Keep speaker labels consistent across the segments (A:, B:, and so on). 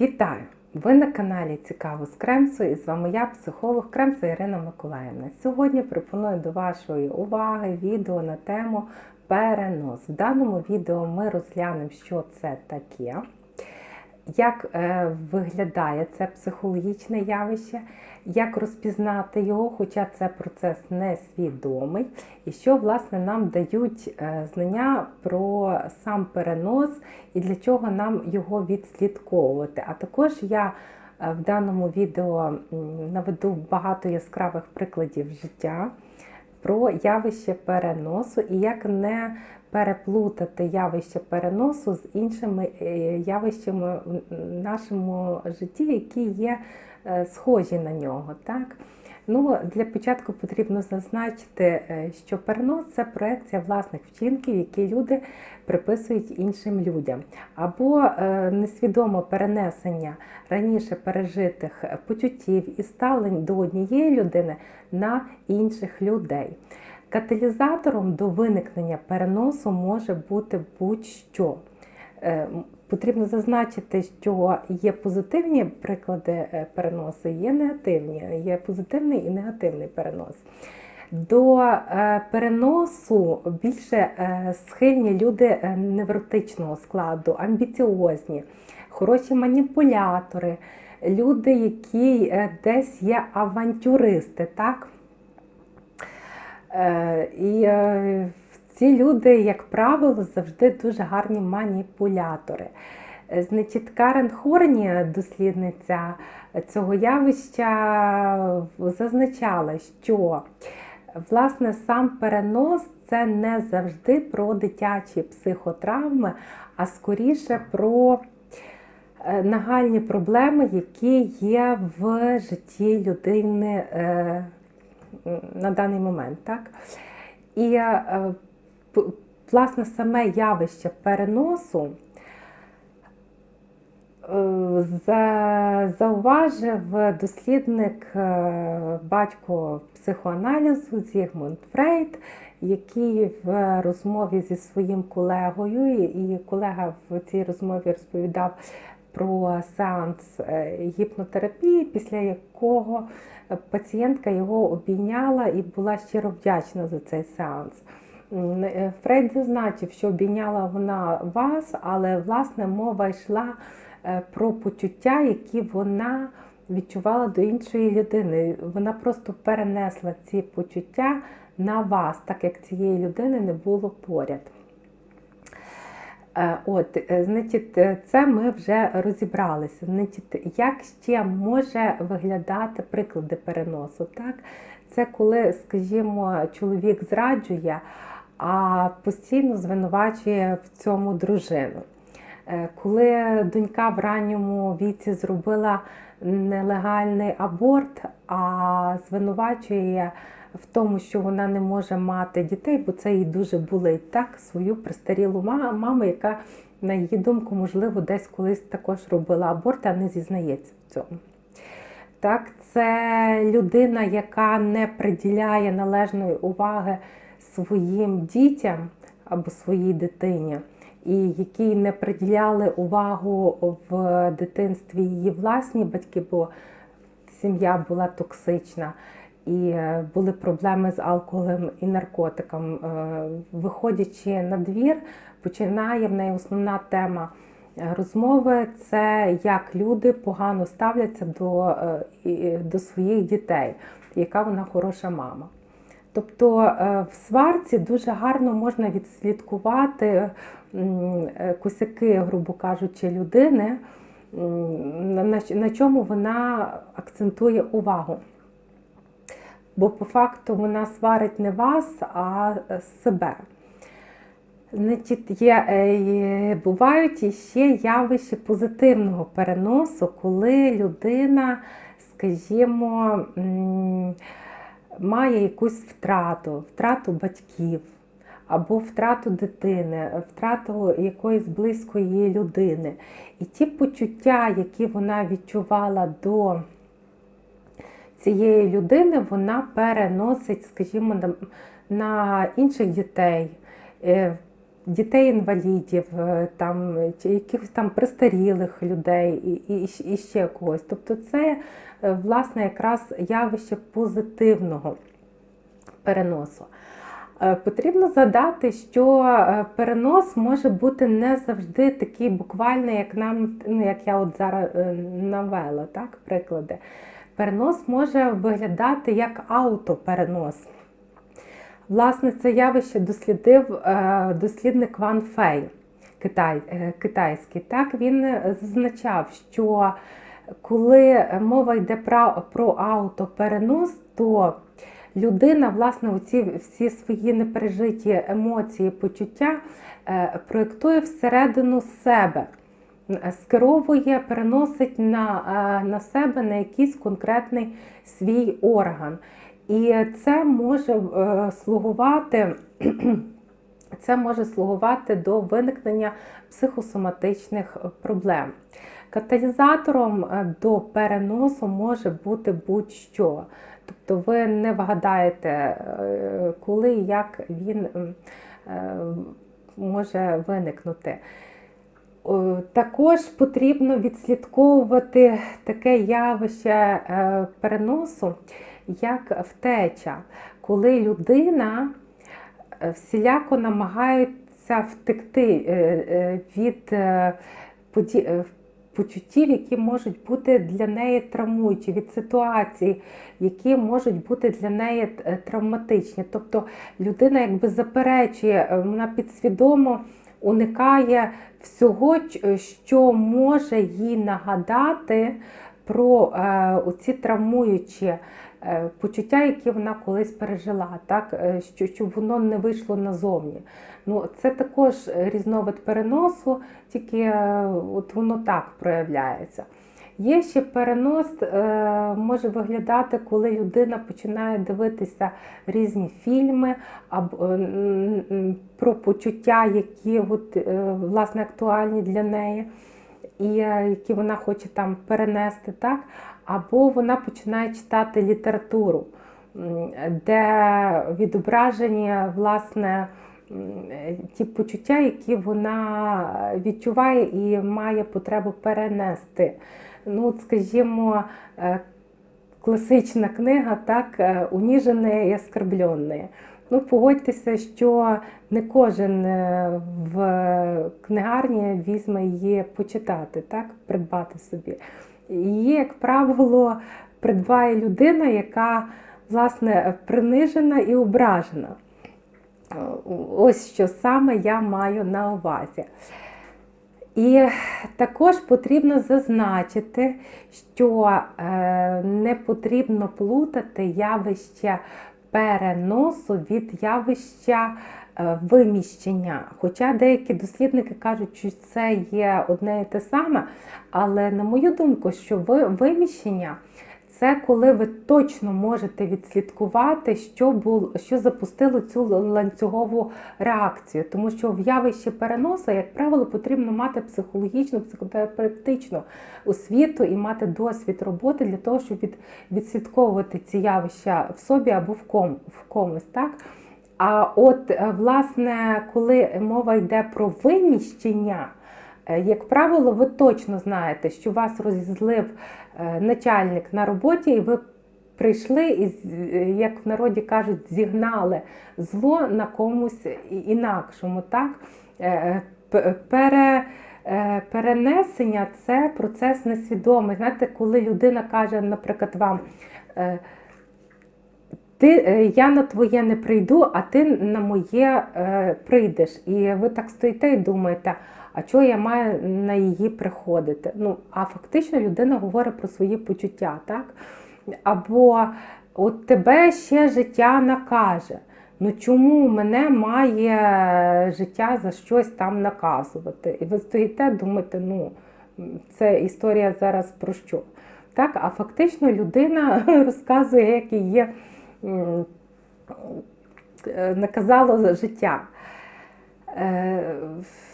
A: Вітаю! Ви на каналі Цікаво з Кремсу і з вами я, психолог Кремса Ірина Миколаївна. Сьогодні пропоную до вашої уваги відео на тему перенос. В даному відео ми розглянемо, що це таке, як е, виглядає це психологічне явище, як розпізнати його, хоча це процес несвідомий, і що власне нам дають е, знання про сам перенос і для чого нам його відслідковувати. А також я е, в даному відео наведу багато яскравих прикладів життя про явище переносу і як не переплутати явище переносу з іншими е, явищами в нашому житті, які є е, схожі на нього. Так? Ну, Для початку потрібно зазначити, е, що перенос це проекція власних вчинків, які люди приписують іншим людям, або е, несвідоме перенесення раніше пережитих почуттів і ставлень до однієї людини на інших людей. Каталізатором до виникнення переносу може бути будь-що. Потрібно зазначити, що є позитивні приклади е, переносу, є негативні, є позитивний і негативний перенос. До е, переносу більше е, схильні люди невротичного складу, амбіціозні, хороші маніпулятори, люди, які десь є авантюристи. так? І ці люди, як правило, завжди дуже гарні маніпулятори. Значить, Карен Хорні, дослідниця цього явища, зазначала, що власне сам перенос це не завжди про дитячі психотравми, а скоріше про нагальні проблеми, які є в житті людини на даний момент. Так? І власне саме явище переносу зауважив дослідник батько психоаналізу Зігмунд Фрейд, який в розмові зі своїм колегою, і колега в цій розмові розповідав про сеанс гіпнотерапії, після якого пацієнтка його обійняла і була щиро вдячна за цей сеанс. Фрейд зазначив, що обійняла вона вас, але власне мова йшла про почуття, які вона відчувала до іншої людини. Вона просто перенесла ці почуття на вас, так як цієї людини не було поряд. От, значить, це ми вже розібралися. Значить, Як ще може виглядати приклади переносу? Так? Це коли, скажімо, чоловік зраджує, а постійно звинувачує в цьому дружину. Коли донька в ранньому віці зробила нелегальний аборт, а звинувачує в тому, що вона не може мати дітей, бо це їй дуже болить так, свою пристарілу маму, яка, на її думку, можливо, десь колись також робила аборт, а не зізнається в цьому. Так, Це людина, яка не приділяє належної уваги своїм дітям або своїй дитині, і якій не приділяли увагу в дитинстві її власні батьки, бо сім'я була токсична і були проблеми з алкоголем і наркотиком. Виходячи на двір, починає в неї основна тема розмови це як люди погано ставляться до, до своїх дітей, яка вона хороша мама. Тобто в сварці дуже гарно можна відслідкувати косяки, грубо кажучи, людини, на чому вона акцентує увагу. Бо по факту вона сварить не вас, а себе. Значить, є, Бувають іще явища позитивного переносу, коли людина, скажімо, має якусь втрату, втрату батьків, або втрату дитини, втрату якоїсь близької людини. І ті почуття, які вона відчувала до цієї людини, вона переносить, скажімо, на інших дітей. Дітей-інвалідів, е, там, чи якихось там престарілих людей і, і, і ще когось. Тобто це е, власне якраз явище позитивного переносу. Е, Потрібно згадати, що перенос може бути не завжди такий буквальний, як нам, ну як я от зараз навела, так, приклади. Перенос може виглядати як автоперенос. Власне, це явище дослідив е, дослідник Ван Фей китай, е, китайський. Так, він зазначав, що коли мова йде про, про автоперенос, то людина, власне, оці всі свої непережиті емоції, почуття е, проєктує всередину себе, скеровує, переносить на, е, на себе на якийсь конкретний свій орган. І це може е, слугувати. Це може слугувати до виникнення психосоматичних проблем. Каталізатором е, до переносу може бути будь-що. Тобто ви не вгадаєте, е, коли і як він може виникнути. Також потрібно відслідковувати таке явище переносу, як втеча, коли людина е, всіляко намагається втекти е, е, від почуттів, які можуть бути для неї травмуючі, від ситуацій, які можуть бути для неї травматичні. Тобто людина якби заперечує, вона підсвідомо уникає всього, що може їй нагадати про е, оці травмуючі почуття, які вона колись пережила, так? е, що, щоб воно не вийшло назовні. Ну, це також різновид переносу, тільки е, от воно так проявляється. Є ще перенос, е, може виглядати, коли людина починає дивитися різні фільми або, е, про почуття, які от, е, власне актуальні для неї, е, які вона хоче там перенести, так? або вона починає читати літературу, де відображені власне е, ті почуття, які вона відчуває і має потребу перенести. Ну, от, скажімо, е, класична книга, так, е, «Уніжене і оскорбленне». Ну, погодьтеся, що не кожен е, в книгарні візьме її почитати, так, придбати собі. Її, як правило, придбає людина, яка власне принижена і ображена. Ось що саме я маю на увазі. І також потрібно зазначити, що е, не потрібно плутати явище переносу від явища е, виміщення. Хоча деякі дослідники кажуть, що це є одне і те саме, але на мою думку, що виміщення це коли ви точно можете відслідкувати, що було, що запустило цю ланцюгову реакцію. Тому що в явищі переносу, як правило, потрібно мати психологічну, психотерапевтичну освіту і мати досвід роботи для того, щоб від, відслідковувати ці явища в собі або в, ком, в комусь. Так? А от, е, власне, коли мова йде про виміщення, Як правило, ви точно знаєте, що вас розізлив е, начальник на роботі, і ви прийшли і, е, як в народі кажуть, зігнали зло на комусь інакшому. Так? Е, Пере, е, перенесення це процес несвідомий. Знаєте, коли людина каже, наприклад, вам. е, ти, е, я на твоє не прийду, а ти на моє е, прийдеш. І ви так стоїте і думаєте, а чого я маю на її приходити? Ну, а фактично людина говорить про свої почуття, так? Або от тебе ще життя накаже. Ну чому мене має життя за щось там наказувати? І ви стоїте, думаєте, ну це історія зараз про що? Так, а фактично людина розказує, як її е, наказало життя. Е,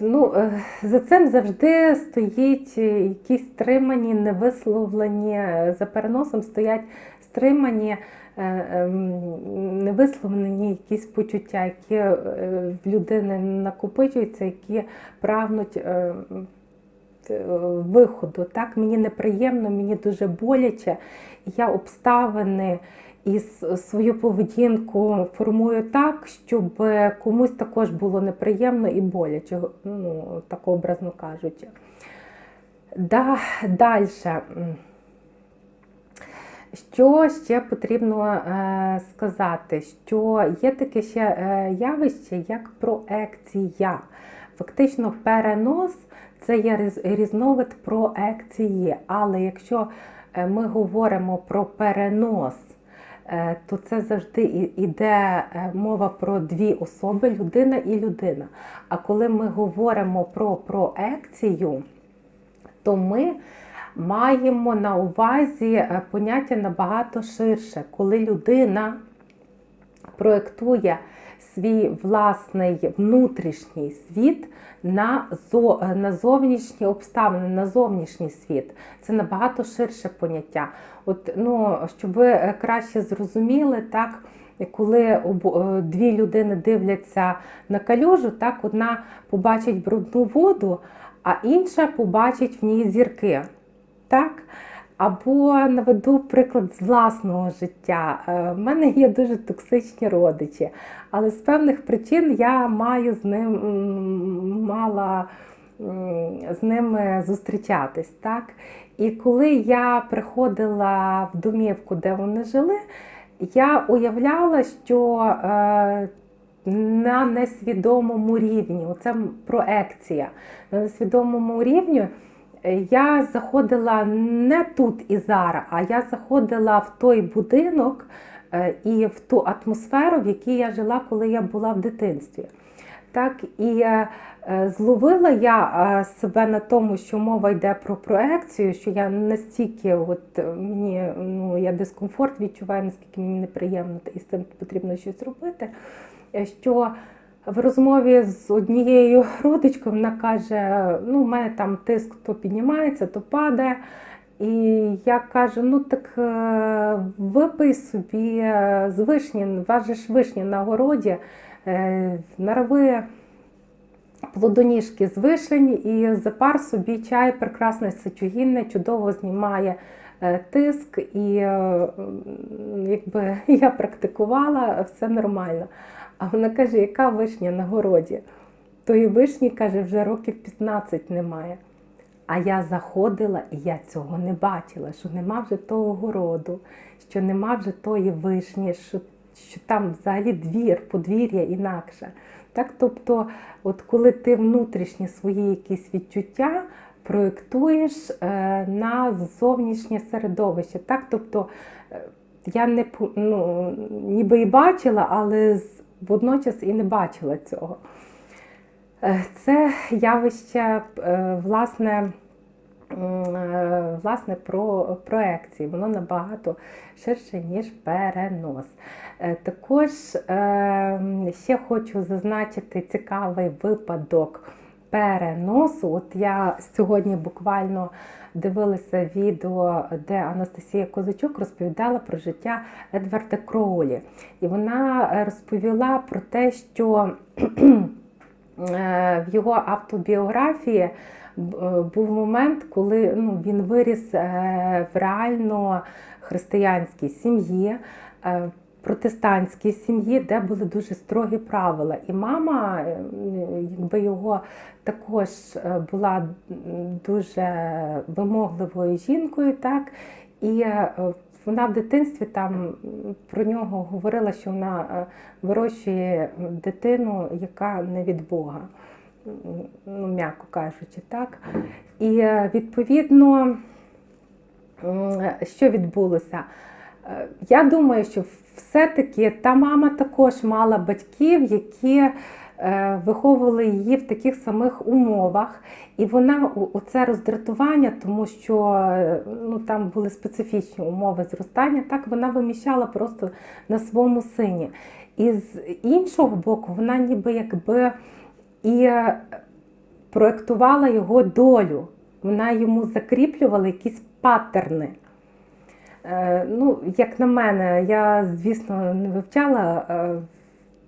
A: Ну, е, за цим завжди стоїть е, якісь стримані, невисловлені, за переносом стоять стримані, ем, невисловлені якісь почуття, які в людини накопичуються, які прагнуть виходу. Так, мені неприємно, мені дуже боляче. Я обставини і свою поведінку формую так, щоб комусь також було неприємно і боляче, ну, так образно кажучи. Да, Далі. Що ще потрібно е, сказати? Що є таке ще е, явище, як проекція. Фактично, перенос це є різновид проекції. Але якщо е, ми говоримо про перенос, е, то це завжди іде е, мова про дві особи людина і людина. А коли ми говоримо про проекцію, то ми маємо на увазі е, поняття набагато ширше, коли людина проєктує свій власний внутрішній світ на, на зовнішні обставини, на зовнішній світ. Це набагато ширше поняття. От, ну, щоб ви е, краще зрозуміли, так, коли е, дві людини дивляться на калюжу, так, одна побачить брудну воду, а інша побачить в ній зірки. Так? Або наведу приклад з власного життя. Е, В мене є дуже токсичні родичі, але з певних причин я маю з ним мала з ними зустрічатись. Так? І коли я приходила в домівку, де вони жили, я уявляла, що е, на несвідомому рівні, оце проекція, на несвідомому рівні е, я заходила не тут і зараз, а я заходила в той будинок е, і в ту атмосферу, в якій я жила, коли я була в дитинстві. Так, і е, е, зловила я е, себе на тому, що мова йде про проекцію, що я настільки от, е, мені ну, я дискомфорт відчуваю, наскільки мені неприємно, і з цим потрібно щось робити. е, Що в розмові з однією родичкою вона каже: ну, у мене там тиск то піднімається, то падає. І я кажу: ну так е, випий собі е, з вишні, важиш вишні на городі, е, нарви плодоніжки з вишень і запар собі чай, прекрасне сечогінне, чудово знімає тиск, і якби я практикувала, все нормально. А вона каже, яка вишня на городі? Тої вишні, каже, вже років 15 немає. А я заходила і я цього не бачила, що нема вже того городу, що нема вже тої вишні, що, що там взагалі двір, подвір'я інакше. Так, тобто, от коли ти внутрішні свої якісь відчуття проєктуєш е, на зовнішнє середовище. Так, тобто е, я не ну, ніби і бачила, але з- водночас і не бачила цього. Е, Це явище, е, власне, е, власне, про проекції. Воно набагато ширше, ніж перенос. Також ще хочу зазначити цікавий випадок переносу. От я сьогодні буквально дивилася відео, де Анастасія Козачук розповідала про життя Едварда Кроулі. І вона розповіла про те, що е, в його автобіографії е, був момент, коли ну, він виріс е, в реально християнській сім'ї. Протестантській сім'ї, де були дуже строгі правила, і мама, е, якби його також е, була дуже вимогливою жінкою, так і е, вона в дитинстві там про нього говорила, що вона вирощує дитину, яка не від Бога, ну, м'яко кажучи, так. І відповідно, що відбулося? Е, Я думаю, що все-таки та мама також мала батьків, які е, виховували її в таких самих умовах. І вона у- роздратування, тому що е, ну, там були специфічні умови зростання, так вона виміщала просто на своєму сині. І з іншого боку, вона ніби якби і проектувала його долю. Вона йому закріплювала якісь паттерни. Е, Ну, як на мене, я, звісно, не вивчала е,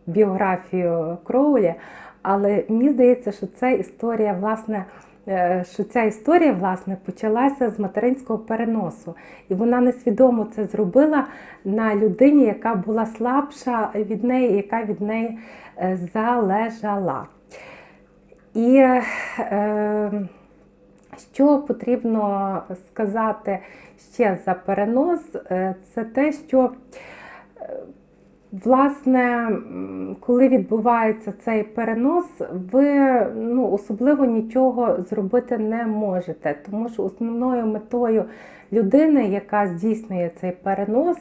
A: біографію Кроулі, але мені здається, що це історія, власне, е, що ця історія власне почалася з материнського переносу, і вона несвідомо це зробила на людині, яка була слабша від неї, яка від неї залежала. І е, що потрібно сказати ще за перенос, Е, це те, що е, Власне, коли відбувається цей перенос, ви ну, особливо нічого зробити не можете, тому що основною метою людини, яка здійснює цей перенос,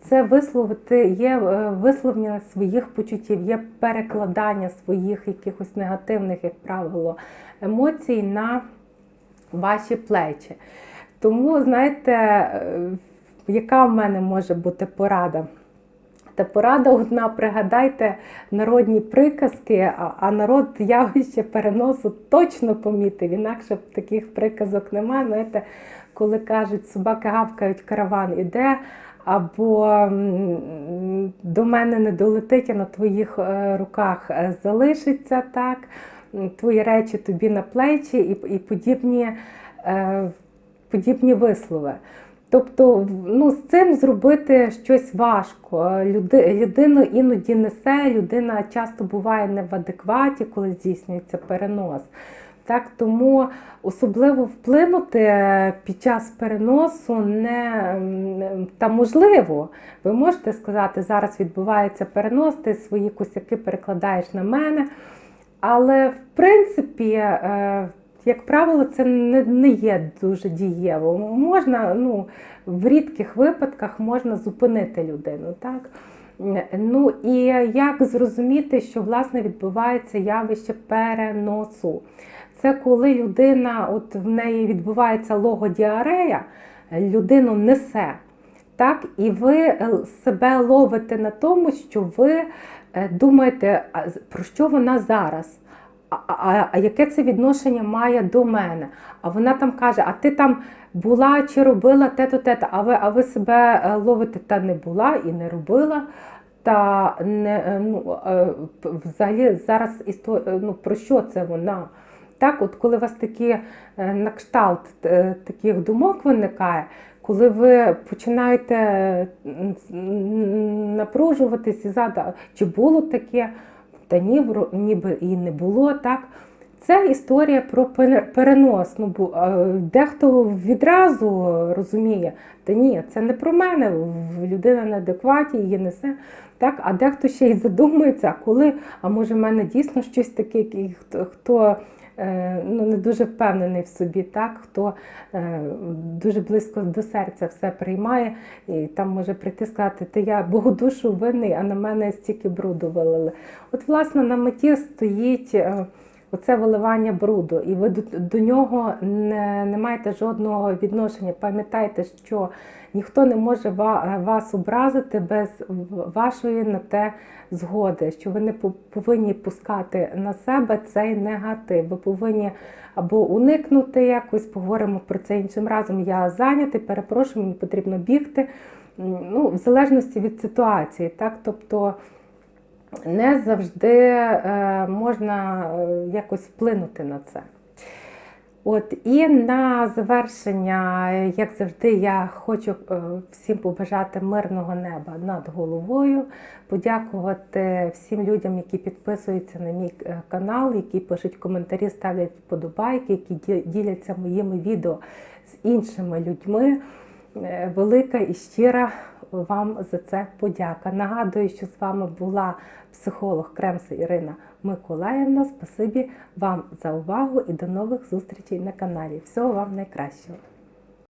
A: це висловити є е, висловлення своїх почуттів, є перекладання своїх якихось негативних, як правило, емоцій на ваші плечі. Тому, знаєте, е, яка в мене може бути порада? Та порада одна, пригадайте народні приказки, а, народ явище переносу точно помітив, інакше таких приказок немає. Знаєте, коли кажуть, собаки гавкають, караван іде, або до мене не долетить, а на твоїх е, руках е, залишиться так, твої речі тобі на плечі і, і подібні, е, подібні вислови. Тобто, ну, з цим зробити щось важко. Люди, людину іноді несе, людина часто буває не в адекваті, коли здійснюється перенос. Так, тому особливо вплинути під час переносу не та можливо. Ви можете сказати, зараз відбувається перенос, ти свої косяки перекладаєш на мене. Але в принципі, е, як правило, це не, є дуже дієво. Можна, ну, в рідких випадках можна зупинити людину. Так? Ну і як зрозуміти, що власне відбувається явище переносу? Це коли людина, от в неї відбувається логодіарея, людину несе. Так, і ви е, себе ловите на тому, що ви е, думаєте, про що вона зараз? А, а, а яке це відношення має до мене? А вона там каже: А ти там була чи робила те-то, те-то, а ви, а ви себе е, ловите та не була і не робила. Та не е, ну взагалі зараз істо, е, ну, про що це вона? Так, от коли у вас такі на кшталт таких думок виникає, коли ви починаєте напружуватись і зада, чи було таке, та ні, ніби і не було так. Це історія про перенос. Ну, бо, дехто відразу розуміє, та ні, це не про мене, людина на адекваті, її несе. Так? А дехто ще й задумується, коли, а може в мене дійсно щось таке, хто, ну, не дуже впевнений в собі, так? хто е, дуже близько до серця все приймає, і там може прийти сказати, ти я Богу душу винний, а на мене стільки бруду вилили. От, власне, на меті стоїть. Оце виливання бруду, і ви до, до нього не, не маєте жодного відношення. Пам'ятайте, що ніхто не може вас образити без вашої на те згоди, що ви не повинні пускати на себе цей негатив. Ви повинні або уникнути якось, поговоримо про це іншим разом. Я зайнятий, перепрошую, мені потрібно бігти. Ну, в залежності від ситуації, так, тобто не завжди е, можна е, якось вплинути на це. От і на завершення, як завжди, я хочу е, всім побажати мирного неба над головою, подякувати всім людям, які підписуються на мій канал, які пишуть коментарі, ставлять вподобайки, які діляться моїми відео з іншими людьми. Велика і щира вам за це подяка. Нагадую, що з вами була психолог Кремса Ірина Миколаївна. Спасибі вам за увагу і до нових зустрічей на каналі. Всього вам найкращого!